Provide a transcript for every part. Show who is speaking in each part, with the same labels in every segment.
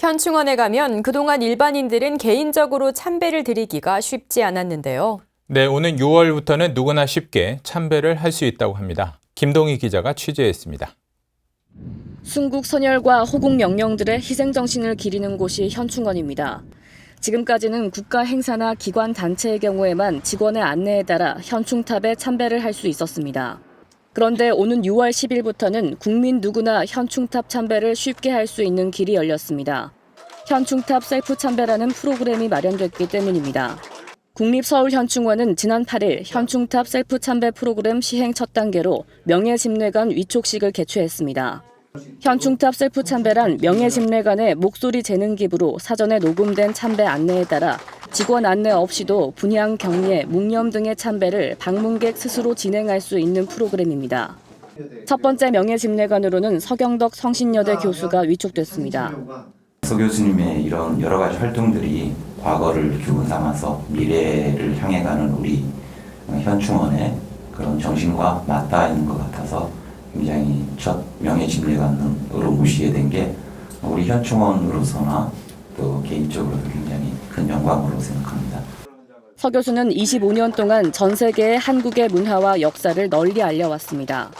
Speaker 1: 현충원에 가면 그동안 일반인들은 개인적으로 참배를 드리기가 쉽지 않았는데요.
Speaker 2: 네, 오는 6월부터는 누구나 쉽게 참배를 할 수 있다고 합니다. 김동희 기자가 취재했습니다.
Speaker 3: 순국 선열과 호국 명령들의 희생 정신을 기리는 곳이 현충원입니다. 지금까지는 국가 행사나 기관 단체의 경우에만 직원의 안내에 따라 현충탑에 참배를 할 수 있었습니다. 그런데 오는 6월 10일부터는 국민 누구나 현충탑 참배를 쉽게 할 수 있는 길이 열렸습니다. 현충탑 셀프 참배라는 프로그램이 마련됐기 때문입니다. 국립서울현충원은 지난 8일 현충탑 셀프 참배 프로그램 시행 첫 단계로 명예집례관 위촉식을 개최했습니다. 현충탑 셀프 참배란 명예집례관의 목소리 재능 기부로 사전에 녹음된 참배 안내에 따라 직원 안내 없이도 분향, 경례, 묵념 등의 참배를 방문객 스스로 진행할 수 있는 프로그램입니다. 첫 번째 명예집례관으로는 서경덕 성신여대 교수가 위촉됐습니다.
Speaker 4: 서 교수님의 이런 여러 가지 활동들이 과거를 교훈 삼아서 미래를 향해 가는 우리 현충원의 그런 정신과 맞닿아 있는 것 같아서 굉장히 첫 명예집례관으로 모시게 된 게 우리 현충원으로서나 또 개인적으로도 굉장히 큰 영광으로 생각합니다.
Speaker 3: 서 교수는 25년 동안 전 세계의 한국의 문화와 역사를 널리 알려왔습니다.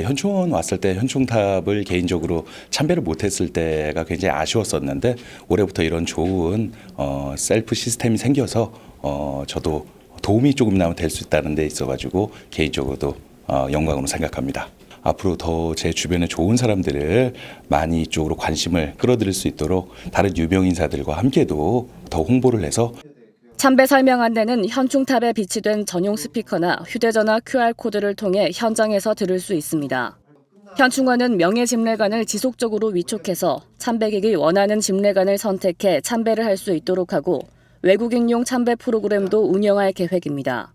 Speaker 5: 현충원 왔을 때 현충탑을 개인적으로 참배를 못했을 때가 굉장히 아쉬웠었는데 올해부터 이런 좋은 어, 셀프 시스템이 생겨서 어, 저도 도움이 조금이나마 될 수 있다는 데 있어가지고 개인적으로도 어, 영광으로 생각합니다. 앞으로 더 제 주변에 좋은 사람들을 많이 이쪽으로 관심을 끌어들일 수 있도록 다른 유명 인사들과 함께도 더 홍보를 해서
Speaker 3: 참배 설명 안내는 현충탑에 비치된 전용 스피커나 휴대전화 QR코드를 통해 현장에서 들을 수 있습니다. 현충원은 명예집례관을 지속적으로 위촉해서 참배객이 원하는 집례관을 선택해 참배를 할 수 있도록 하고 외국인용 참배 프로그램도 운영할 계획입니다.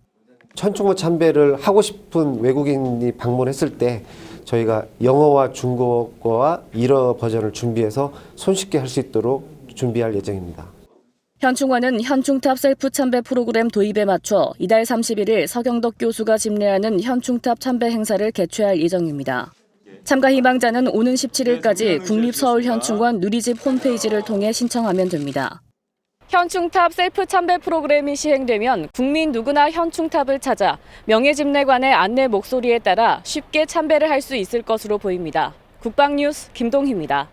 Speaker 6: 현충원 참배를 하고 싶은 외국인이 방문했을 때 저희가 영어와 중국어와 일어 버전을 준비해서 손쉽게 할 수 있도록 준비할 예정입니다.
Speaker 3: 현충원은 현충탑 셀프 참배 프로그램 도입에 맞춰 이달 31일 서경덕 교수가 집례하는 현충탑 참배 행사를 개최할 예정입니다. 참가 희망자는 오는 17일까지 국립서울현충원 누리집 홈페이지를 통해 신청하면 됩니다. 현충탑 셀프 참배 프로그램이 시행되면 국민 누구나 현충탑을 찾아 명예집례관의 안내 목소리에 따라 쉽게 참배를 할 수 있을 것으로 보입니다. 국방뉴스 김동희입니다.